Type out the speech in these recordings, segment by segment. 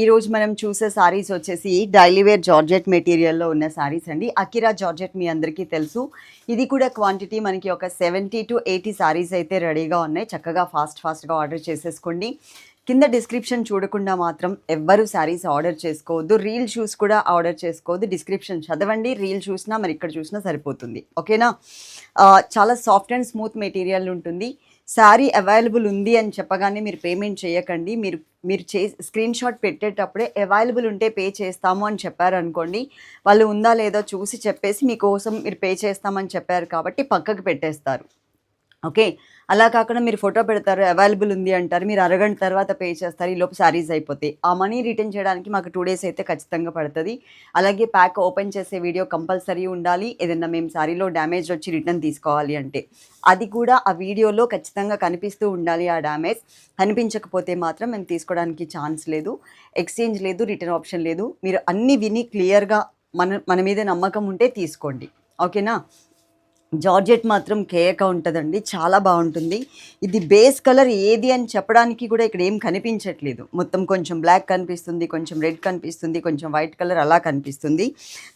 ఈ రోజు మనం చూసే సారీస్ వచ్చేసి డైలీ వేర్ జార్జెట్ మెటీరియల్లో ఉన్న సారీస్ అండి. అకిరా జార్జెట్ మీ అందరికీ తెలుసు. ఇది కూడా క్వాంటిటీ మనకి ఒక సెవెంటీ టు ఎయిటీ సారీస్ అయితే రెడీగా ఉన్నాయి. చక్కగా ఫాస్ట్ ఫాస్ట్గా ఆర్డర్ చేసేసుకోండి. కింద డిస్క్రిప్షన్ చూడకుండా మాత్రం ఎవ్వరు శారీస్ ఆర్డర్ చేసుకోవద్దు. రీల్ షూస్ కూడా ఆర్డర్ చేసుకోవద్దు. డిస్క్రిప్షన్ చదవండి. రీల్ చూసినా మరి ఇక్కడ చూసినా సరిపోతుంది. ఓకేనా చాలా సాఫ్ట్ అండ్ స్మూత్ మెటీరియల్ ఉంటుంది. శారీ అవైలబుల్ ఉంది అని చెప్పగానే మీరు పేమెంట్ చేయకండి. మీరు మీరు చే స్క్రీన్ షాట్ పెట్టేటప్పుడే అవైలబుల్ ఉంటే పే చేస్తాము అని చెప్పారు అనుకోండి. వాళ్ళు ఉందా లేదో చూసి చెప్పేసి మీకోసం మీరు పే చేస్తామని చెప్పారు కాబట్టి పక్కకు పెట్టేస్తారు. ఓకే అలా కాకుండా మీరు ఫోటో పెడతారు అవైలబుల్ ఉంది అంటారు మీరు అరగంట తర్వాత పే చేస్తారు ఈ లోపు శారీస్ అయిపోతాయి. ఆ మనీ రిటర్న్ చేయడానికి మాకు టూ డేస్ అయితే ఖచ్చితంగా పడుతుంది. అలాగే ప్యాక్ ఓపెన్ చేసే వీడియో కంపల్సరీ ఉండాలి. ఏదైనా మేము శారీలో డ్యామేజ్ వచ్చి రిటర్న్ తీసుకోవాలి అంటే. అది కూడా ఆ వీడియోలో ఖచ్చితంగా కనిపిస్తూ ఉండాలి ఆ డ్యామేజ్. కనిపించకపోతే మాత్రం మేము తీసుకోవడానికి ఛాన్స్ లేదు ఎక్స్చేంజ్ లేదు రిటర్న్ ఆప్షన్ లేదు. మీరు అన్ని విని క్లియర్గా మన మన మీద నమ్మకం ఉంటే తీసుకోండి. ఓకేనా? జార్జెట్ మాత్రం కేక ఉంటుందండి. చాలా బాగుంటుంది. ఇది బేస్ కలర్ ఏది అని చెప్పడానికి కూడా ఇక్కడ ఏం కనిపించట్లేదు. మొత్తం కొంచెం బ్లాక్ కనిపిస్తుంది కొంచెం రెడ్ కనిపిస్తుంది కొంచెం వైట్ కలర్ అలా కనిపిస్తుంది.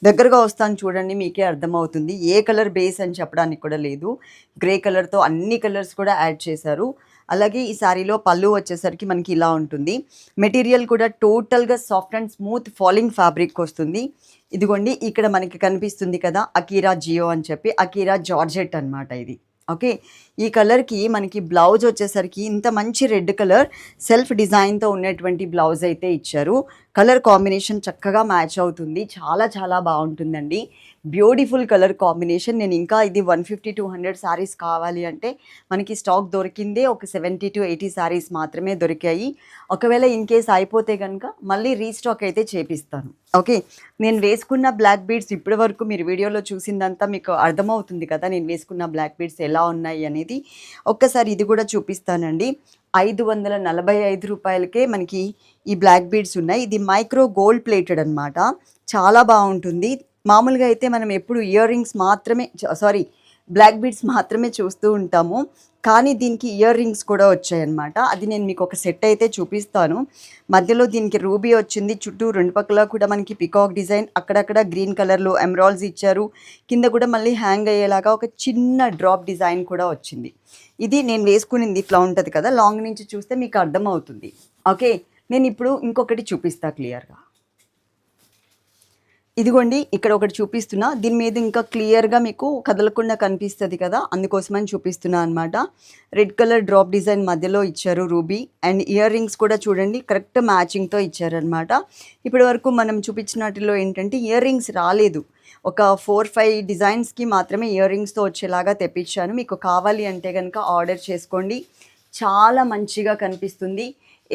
దగ్గరగా వస్తాను చూడండి మీకే అర్థమవుతుంది. ఏ కలర్ బేస్ అని చెప్పడానికి కూడా లేదు. గ్రే కలర్తో అన్ని కలర్స్ కూడా యాడ్ చేశారు. అలాగే ఈ శారీలో పళ్ళు వచ్చేసరికి మనకి ఇలా ఉంటుంది. మెటీరియల్ కూడా టోటల్గా soft and smooth falling fabric వస్తుంది. ఇదిగోండి ఇక్కడ మనకి కనిపిస్తుంది కదా అకీరా జియో అని చెప్పి అకీరా జార్జెట్ అనమాట ఇది. ఓకే? ఈ కలర్కి మనకి బ్లౌజ్ వచ్చేసరికి ఇంత మంచి రెడ్ కలర్ సెల్ఫ్ డిజైన్తో ఉన్నటువంటి బ్లౌజ్ అయితే ఇచ్చారు. కలర్ కాంబినేషన్ చక్కగా మ్యాచ్ అవుతుంది. చాలా చాలా బాగుంటుందండి. Beautiful colour combination. నేను ఇంకా ఇది one fifty two hundred saris కావాలి అంటే మనకి స్టాక్ దొరికిందే ఒక సెవెంటీ టు ఎయిటీ శారీస్ మాత్రమే దొరికాయి. ఒకవేళ ఇన్ కేస్ అయిపోతే కనుక మళ్ళీ రీస్టాక్ అయితే చేపిస్తాను. ఓకే? నేను వేసుకున్న బ్లాక్ బీడ్స్ ఇప్పటి వరకు మీరు వీడియోలో చూసిందంతా మీకు అర్థమవుతుంది కదా నేను వేసుకున్న బ్లాక్ బీడ్స్ ఎలా ఉన్నాయి అనేది. ఒక్కసారి ఇది కూడా చూపిస్తానండి. ఐదు వందల నలభై ఐదు రూపాయలకే మనకి ఈ బ్లాక్ బీడ్స్ ఉన్నాయి. ఇది మైక్రో గోల్డ్ ప్లేటెడ్ అనమాట చాలా బాగుంటుంది. మామూలుగా అయితే మనం ఎప్పుడు ఇయర్ రింగ్స్ మాత్రమే సారీ బ్లాక్ బీడ్స్ మాత్రమే చూస్తూ ఉంటాము. కానీ దీనికి ఇయర్ రింగ్స్ కూడా వచ్చాయన్నమాట. అది నేను మీకు ఒక సెట్ అయితే చూపిస్తాను. మధ్యలో దీనికి రూబీ వచ్చింది. చుట్టూ రెండు పక్కల కూడా మనకి పికాక్ డిజైన్ అక్కడక్కడ గ్రీన్ కలర్లో ఎమరాల్స్ ఇచ్చారు. కింద కూడా మళ్ళీ హ్యాంగ్ అయ్యేలాగా ఒక చిన్న డ్రాప్ డిజైన్ కూడా వచ్చింది. ఇది నేను వేసుకునింది ఇట్లా ఉంటుంది కదా లాంగ్ నుంచి చూస్తే మీకు అర్థమవుతుంది. ఓకే? నేను ఇప్పుడు ఇంకొకటి చూపిస్తా క్లియర్గా. ఇదిగోండి ఇక్కడ ఒకటి చూపిస్తున్నా. దీని మీద ఇంకా క్లియర్గా మీకు కదలకుండా కనిపిస్తుంది కదా అందుకోసమని చూపిస్తున్నా అనమాట రెడ్ కలర్ డ్రాప్ డిజైన్ మధ్యలో ఇచ్చారు రూబీ. అండ్ ఇయర్ రింగ్స్ కూడా చూడండి కరెక్ట్ మ్యాచింగ్తో ఇచ్చారనమాట ఇప్పటి వరకు మనం చూపించినట్లో ఏంటంటే ఇయర్ రింగ్స్ రాలేదు. ఒక ఫోర్ ఫైవ్ డిజైన్స్కి మాత్రమే ఇయర్ రింగ్స్తో వచ్చేలాగా తెప్పించాను. మీకు కావాలి అంటే కనుక ఆర్డర్ చేసుకోండి. చాలా మంచిగా కనిపిస్తుంది.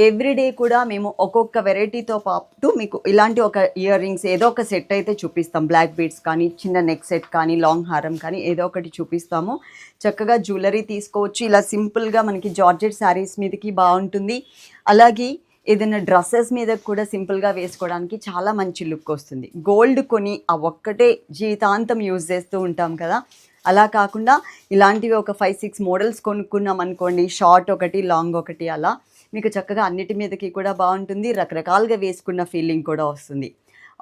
ఎవ్రీడే కూడా మేము ఒక్కొక్క వెరైటీతో పాటు మీకు ఇలాంటి ఒక ఇయర్ రింగ్స్ ఏదో ఒక సెట్ అయితే చూపిస్తాం. బ్లాక్ బీడ్స్ కానీ చిన్న నెక్ సెట్ కానీ లాంగ్ హారం కానీ ఏదో ఒకటి చూపిస్తాము. చక్కగా జ్యువెలరీ తీసుకోవచ్చు. ఇలా సింపుల్గా మనకి జార్జెట్ శారీస్ మీదకి బాగుంటుంది. అలాగే ఏదైనా డ్రెస్సెస్ మీద కూడా సింపుల్గా వేసుకోవడానికి చాలా మంచి లుక్ వస్తుంది. గోల్డ్ కొని ఆ ఒక్కటే జీవితాంతం యూజ్ చేస్తూ ఉంటాం కదా. అలా కాకుండా ఇలాంటివి ఒక ఫైవ్ సిక్స్ మోడల్స్ కొనుక్కున్నాం అనుకోండి షార్ట్ ఒకటి లాంగ్ ఒకటి అలా మీకు చక్కగా అన్నిటి మీదకి కూడా బాగుంటుంది. రకరకాలుగా వేసుకున్న ఫీలింగ్ కూడా వస్తుంది.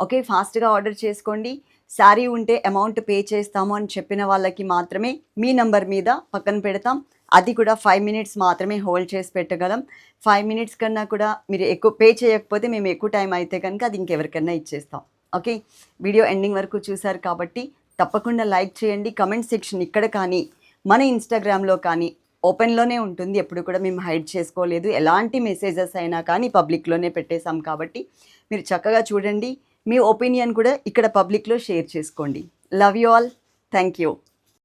ఓకే ఫాస్ట్గా ఆర్డర్ చేసుకోండి. శారీ ఉంటే అమౌంట్ పే చేస్తాము అని చెప్పిన వాళ్ళకి మాత్రమే మీ నంబర్ మీద పక్కన పెడతాం. అది కూడా ఫైవ్ మినిట్స్ మాత్రమే హోల్డ్ చేసి పెట్టగలం. ఫైవ్ మినిట్స్ కన్నా కూడా మీరు ఎక్కువ పే చేయకపోతే మేము ఎక్కువ టైం అయితే కనుక అది ఇంకెవరికన్నా ఇచ్చేస్తాం. ఓకే వీడియో ఎండింగ్ వరకు చూసారు కాబట్టి తప్పకుండా లైక్ చేయండి. కమెంట్ సెక్షన్ ఇక్కడ కానీ మన ఇన్స్టాగ్రామ్లో కానీ ఓపెన్లోనే ఉంటుంది. ఎప్పుడు కూడా మేము హైడ్ చేసుకోలేదు. ఎలాంటి మెసేజెస్ అయినా కానీ పబ్లిక్లోనే పెట్టేశాం కాబట్టి మీరు చక్కగా చూడండి. మీ ఒపీనియన్ కూడా ఇక్కడ పబ్లిక్లో షేర్ చేసుకోండి. Love you all. Thank you